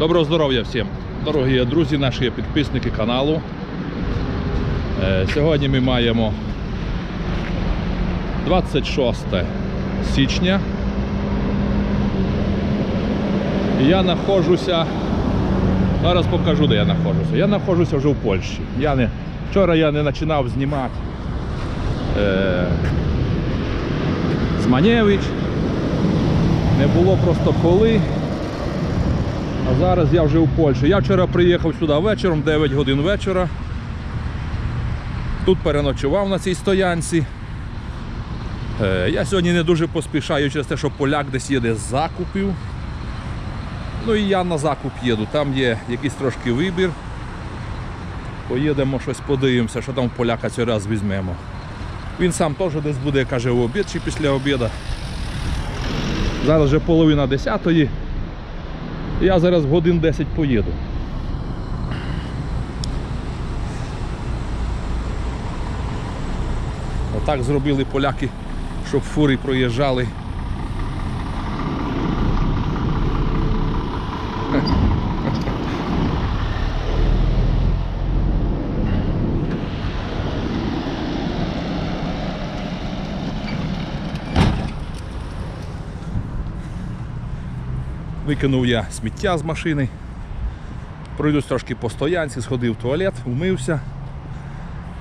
Доброго здоров'я всім, дорогі друзі, наші підписники каналу. Е, Сьогодні ми маємо 26 січня. Я знаходжуся. Зараз покажу, де я знаходжуся. Я знаходжуся вже в Польщі. Я не, вчора я не починав знімати е, Зманєвич. Не було просто коли. Зараз я вже у Польщі. Я вчора приїхав сюди вечором, 9 годин вечора. Тут переночував на цій стоянці. Е, Я сьогодні не дуже поспішаю через те, що поляк десь їде з закупів. Ну і я на закуп їду. Там є якийсь трошки вибір. Поїдемо щось подивимося, що там поляка цей раз візьмемо. Він сам теж десь буде, каже, в обід чи після обіду. Зараз вже половина десятої. Я зараз годин 10 поїду. Отак зробили поляки, щоб фури проїжджали. Викинув я сміття з машини. Пройдусь трошки по стоянці, сходив в туалет, вмився,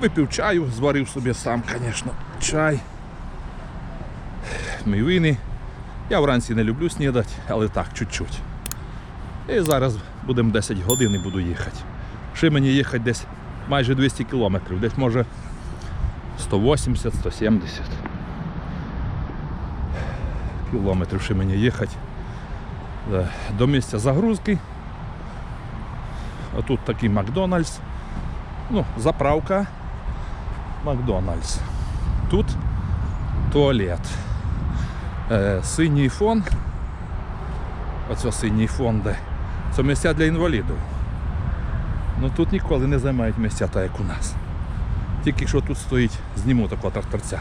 випив чаю, зварив собі сам, звісно, чай. Мівини. Я вранці не люблю снідати, але так, чуть-чуть. І зараз будемо 10 годин і буду їхати. Ще мені їхати десь майже 200 кілометрів, десь може 180-170 кілометрів ще мені їхати. Е, до місця загрузки. Отут такий Макдональдс. Ну, заправка Макдональдс. Тут туалет. Е, синій фон. Оце синій фон, де. Це місця для інвалідів. Ну тут ніколи не займають місця так, як у нас. Тільки що тут стоїть, зніму такого тракторця.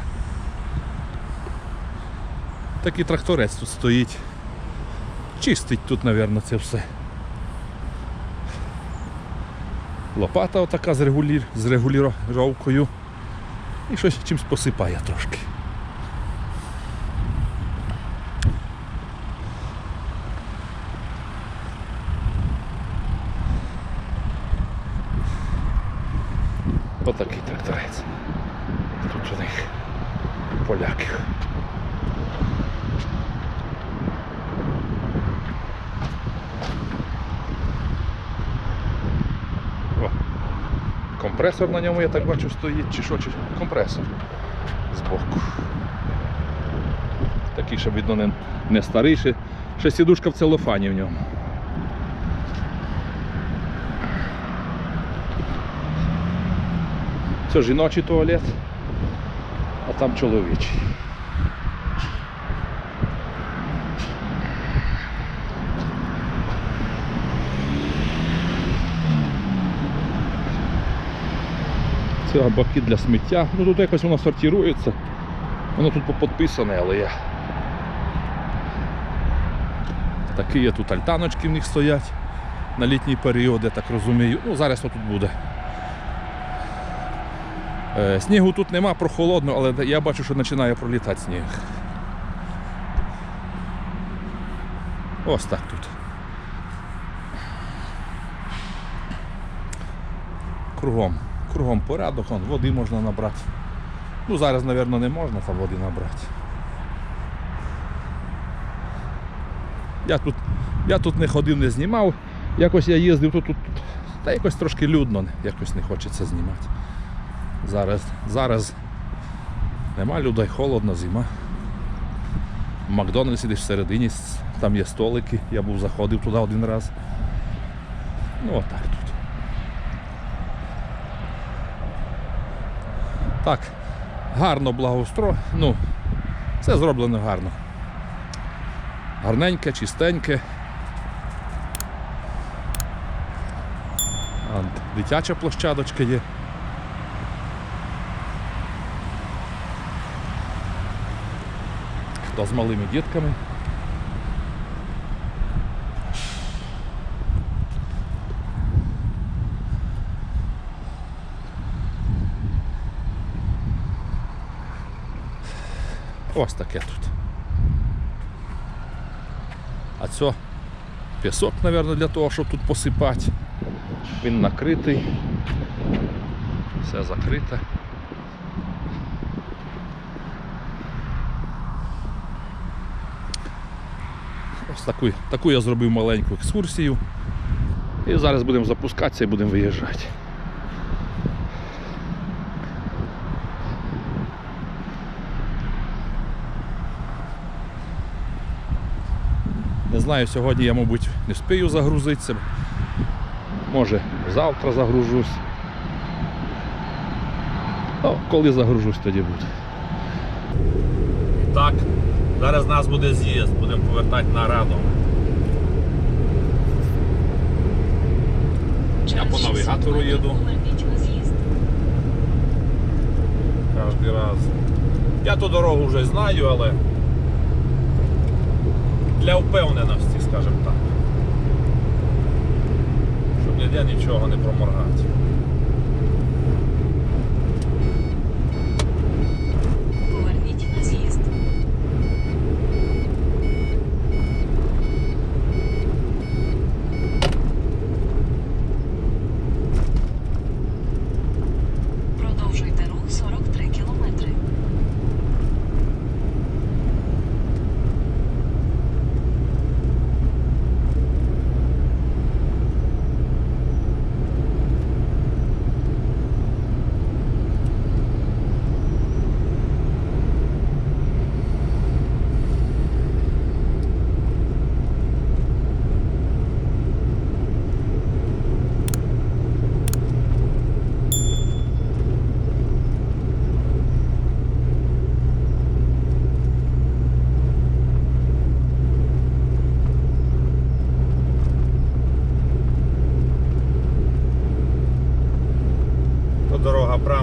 Такий тракторець тут стоїть. Чистить тут, мабуть, це все. Лопата отака з, регулір... з регулюровкою. І щось чимось посипає трошки. Отакий тракторець. Тут у них поляків. О, компресор на ньому, я так бачу, стоїть, чи що, чи компресор збоку. Такий, щоб видно не, не старий, ще, ще сідушка в целофані в ньому. Це жіночий туалет, а там чоловічий. Це баки для сміття. Ну тут якось воно сортирується. Воно тут підписане, але я. Такі є тут альтаночки в них стоять на літній період, я так розумію. Ну, зараз тут буде. Е, снігу тут нема, прохолодно, але я бачу, що починає пролітати сніг. Ось так тут. Кругом. Кругом порядок, вон, води можна набрати. Ну зараз, мабуть, не можна там води набрати. Я тут, я тут не ходив, не знімав. Якось я їздив тут, тут, тут. Та якось трошки людно, якось не хочеться знімати. Зараз, зараз нема людей, холодно, зима. В Макдональдсі десь всередині, там є столики, я був заходив туди один раз. Ну отак тут. Так, гарно благоустро. Ну, все зроблено гарно. Гарненьке, чистеньке. Дитяча площадочка є. Хто з малими дітками. Ось таке тут. А це пісок, мабуть, для того, щоб тут посипати. Він накритий. Все закрите. Ось таку, таку я зробив маленьку екскурсію. І зараз будемо запускатися і будемо виїжджати. Знаю, сьогодні я, мабуть, не встигаю загрузитися. Може, завтра загружусь. Ну, коли загружусь, тоді буде. Так, зараз нас буде з'їзд, будемо повертати на Радом. Я по навігатору їду. Кожен раз. Я ту дорогу вже знаю, але для впевненості, скажімо так. Щоб ніде нічого не проморгати.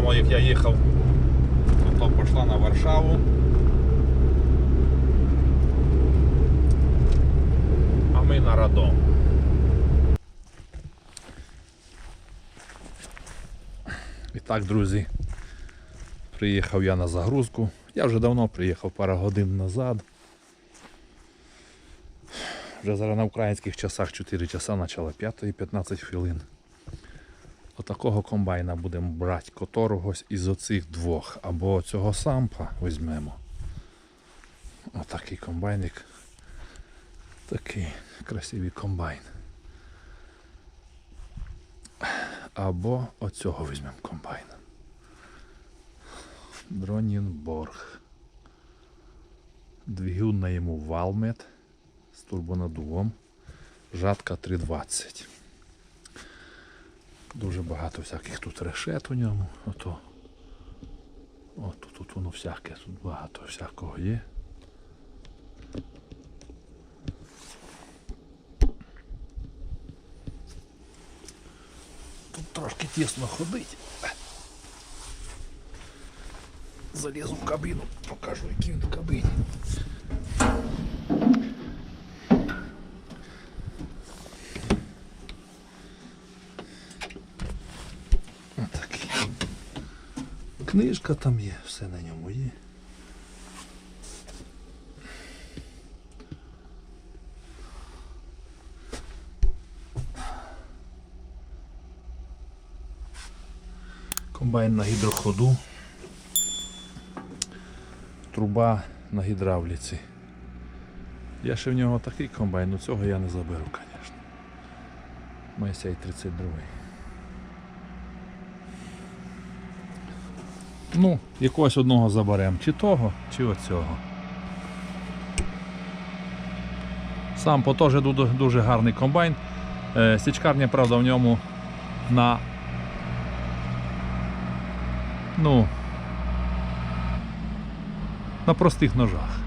Дорога як я їхав, то пішла на Варшаву. А ми на Радом. І так, друзі, приїхав я на загрузку. Я вже давно приїхав, пару годин назад. Вже зараз на українських часах 4 часа, начало 5 і 15 хвилин. Отакого комбайна будемо брати, котрогось із оцих двох. Або цього сампа візьмемо. Отакий комбайник. Такий красивий комбайн. Або оцього візьмемо комбайн. Дронінборг. Двигун на йому Валмет з турбонадувом. Жатка 320. Дуже багато всяких тут решет у ньому. Ото. От тут, тут воно всяке, тут багато всякого є. Тут трошки тісно ходить. Залізу в кабіну, покажу, який він в кабіні. Отакий. Книжка там є, все на ньому є. Комбайн на гідроходу. Труба на гідравліці. Я ще в нього такий комбайн, але цього я не заберу, звісно. Майсей 32. Ну, якогось одного заберемо. Чи того, чи оцього. Сам по теж дуже, гарний комбайн. Е, Січкарня, правда, в ньому на. Ну. На простих ножах.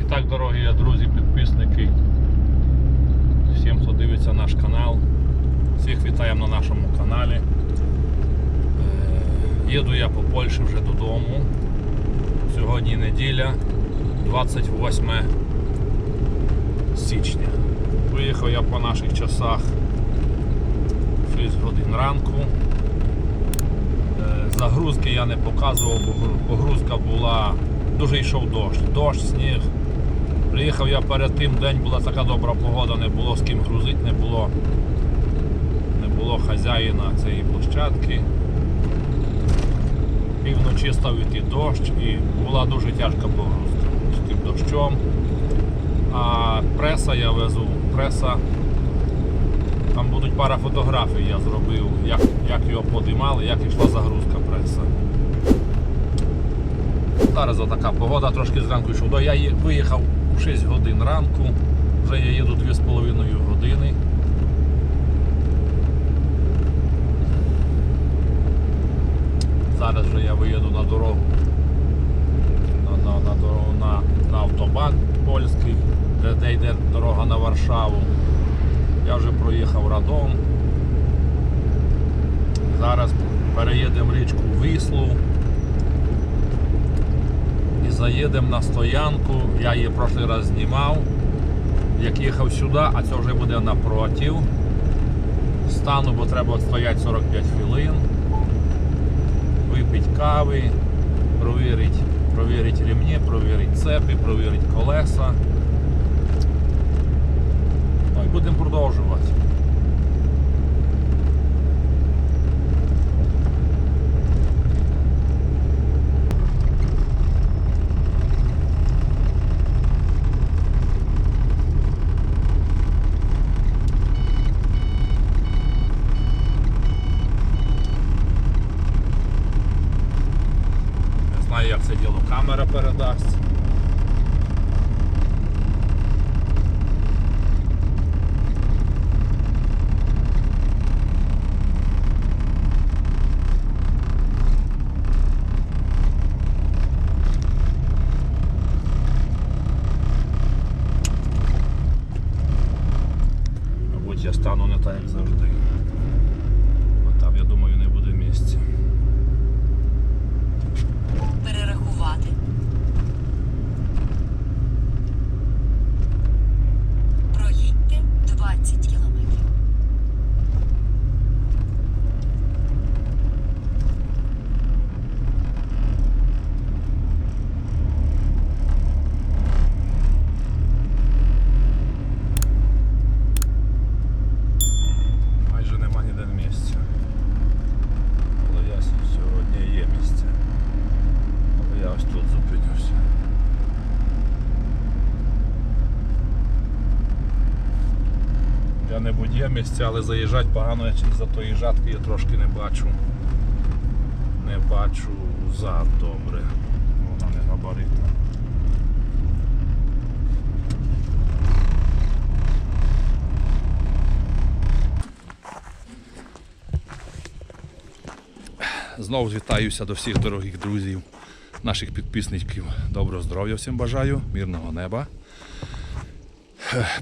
І так, дорогі друзі, підписники. Всім, хто дивиться наш канал. Всіх вітаємо на нашому каналі. Е, Їду я по Польщі вже додому. Сьогодні неділя, 28 січня. Виїхав я по наших часах 6 годин ранку. Загрузки я не показував, бо погрузка була, дуже йшов дощ. Дощ, сніг. Приїхав я перед тим, день була така добра погода, не було з ким грузити, не було, не було хазяїна цієї площадки. Півночі став іти дощ і була дуже тяжка погрузка з тим дощом. А преса я везу, преса. Там будуть пара фотографій, я зробив, як, як його подимали, як йшла загрузка преса. Зараз отака погода, трошки зранку йшов. до. Я виїхав у 6 годин ранку, вже я їду 2,5 години. Зараз вже я виїду на дорогу. На, на, на, на, на автобан польський, де, де йде дорога на Варшаву. Я вже проїхав Радом. Зараз переїдемо річку Віслу і заїдемо на стоянку. Я її прошлий раз знімав. Як їхав сюди, а це вже буде напротив. Стану, бо треба стояти 45 хвилин. Випити кави, провірити, провірити ремні, провірити цепи, провірити колеса. Ну і будемо продовжувати. Це діло камера передасть. Мабуть, я стану не так, як завжди. Бо там, я думаю, не буде місця. Перерахувати. Проїдьте 20 кілометрів. Майже нема ніде місця. Але я с- сьогодні є місце. Але я ось тут зупинюся. Де-небудь є місця, але заїжджати погано я за тої жатки я трошки не бачу. Не бачу зад добре. Вона не габаритна. Знову вітаюся до всіх дорогих друзів, наших підписників. Доброго здоров'я всім бажаю, мирного неба.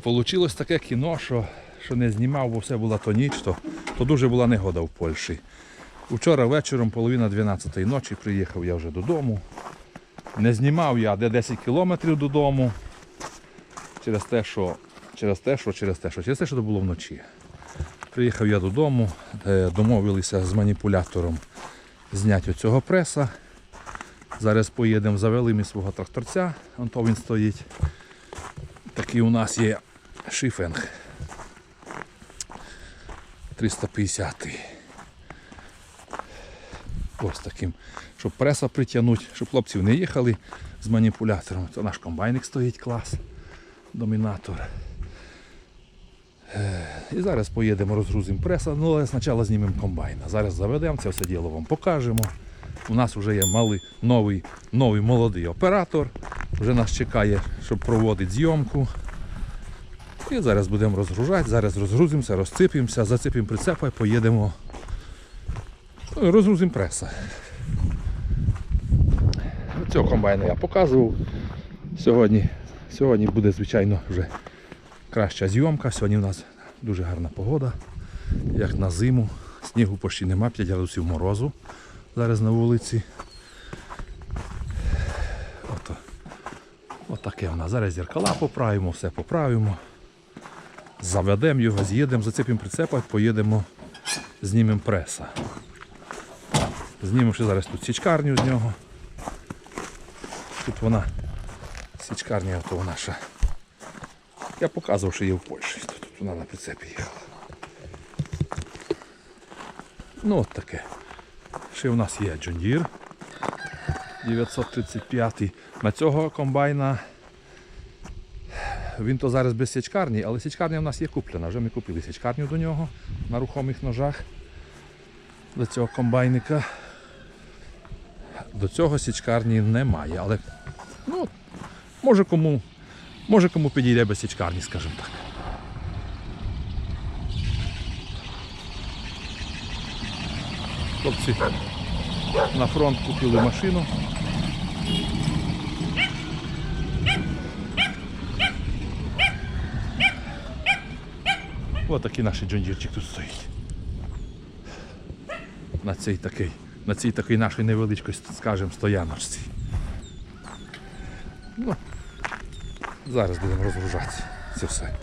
Получилось таке кіно, що, що не знімав, бо все була то ніч, то, то дуже була негода в Польщі. Вчора вечором, половина 12 ночі, приїхав я вже додому. Не знімав я де 10 кілометрів додому. Через те, що через те, що через те, що через те, що це було вночі. Приїхав я додому, домовилися з маніпулятором зняти оцього преса. Зараз поїдемо, завели ми свого тракторця, то він стоїть. Такий у нас є шифенг 350. Ось таким, щоб преса притягнути, щоб хлопців не їхали з маніпулятором. Це наш комбайник стоїть клас, домінатор. І зараз поїдемо, розгрузимо преса, ну але спочатку знімемо комбайна. Зараз заведемо це все діло вам покажемо. У нас вже є малий, новий, новий молодий оператор. Вже нас чекає, щоб проводити зйомку. І зараз будемо розгружати, зараз розгрузимося, розципимося, зацепимо прицепа і поїдемо. ну, Розгрузимо преса. Цього комбайна я показував. Сьогодні, сьогодні буде, звичайно, вже краща зйомка. Сьогодні у нас дуже гарна погода, як на зиму. Снігу почти нема, 5 градусів морозу зараз на вулиці. Ото. Отаке в нас. Зараз зеркала поправимо, все поправимо. Заведемо його, з'їдемо, зацепимо прицепа, поїдемо знімемо преса. Знімемо ще зараз тут січкарню з нього. Тут вона січкарня то наша. Я показував, що є в Польщі. Тут вона на прицепі їхала. Ну от таке. Ще в нас є John Deere 935. На цього комбайна він то зараз без січкарні, але січкарня в нас є куплена. Вже ми купили січкарню до нього на рухомих ножах. До цього комбайника. До цього січкарні немає, але ну, може кому, може кому підійде без січкарні, скажімо так. Хлопці на фронт купили машину. Ось такий наш джондірчик тут стоїть. На цій такий, на цій такій нашій невеличкій, скажімо, стояночці. Ну, зараз будемо розгружатися. Це все.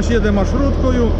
Наш їде маршруткою.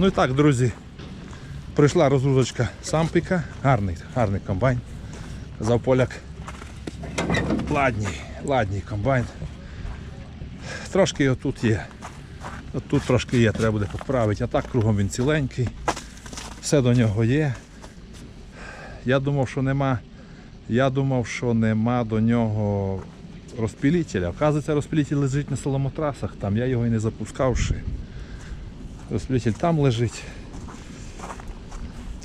Ну і так, друзі. Прийшла розгрузочка сампіка. Гарний, гарний комбайн. Завполяк. Ладній, ладній комбайн. Трошки отут є. Тут трошки є, треба буде поправити. А так кругом він ціленький. Все до нього є. Я думав, що нема. Я думав, що нема до нього розпілітеля. Оказується, розпілітель лежить на соломотрасах, там я його і не запускавши. Розпілітель там лежить.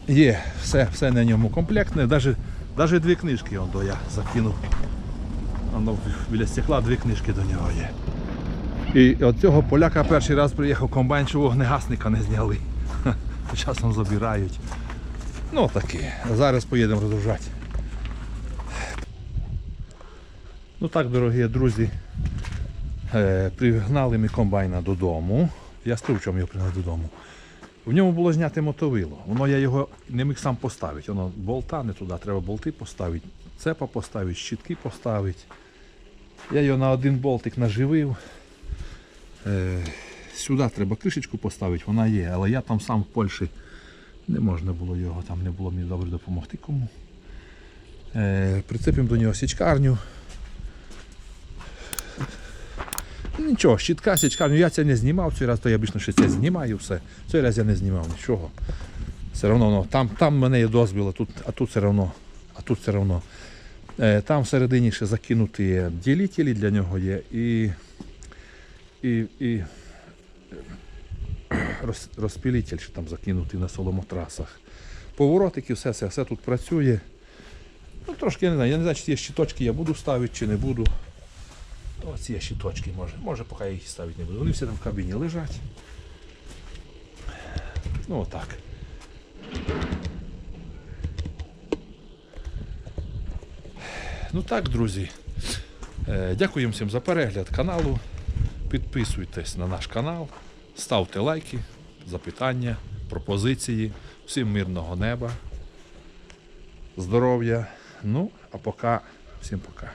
Є, все, все на ньому комплектне, навіть, дві книжки до я закинув. Воно біля стекла дві книжки до нього є. І от цього поляка перший раз приїхав комбайн, що вогнегасника не зняли. Ха, Часом забирають. Ну таке. Зараз поїдемо розгружати. Ну так, дорогі друзі, е, пригнали ми комбайна додому. Я чому його пригнали додому. В ньому було зняти мотовило. Воно я його не міг сам поставити. Воно болта не туди, треба болти поставити, цепа поставити, щитки поставити. Я його на один болтик наживив. Е, сюди треба кришечку поставити, вона є, але я там сам в Польщі не можна було його, там не було мені добре допомогти кому. Е, прицепимо до нього січкарню. Нічого, щітка, січка, ну я це не знімав цей раз, то я більше ще це знімаю все. Цей раз я не знімав нічого. Все одно, ну, там, там в мене є дозвіл, а тут, а тут все одно. А тут все одно. Е, там всередині ще закинуті є ділителі для нього є і, і, і роз, розпілитель ще там закинутий на соломотрасах. Поворотики, все, все, все тут працює. Ну, трошки я не знаю, я не знаю, чи ті щиточки я буду ставити, чи не буду. Оці щиточки може. Може, поки я їх ставити не буду. Вони всі там в кабіні лежать. Ну отак. Ну так, друзі. Е, Дякую всім за перегляд каналу. Підписуйтесь на наш канал, ставте лайки, запитання, пропозиції. Всім мирного неба, здоров'я. Ну, а поки, всім пока.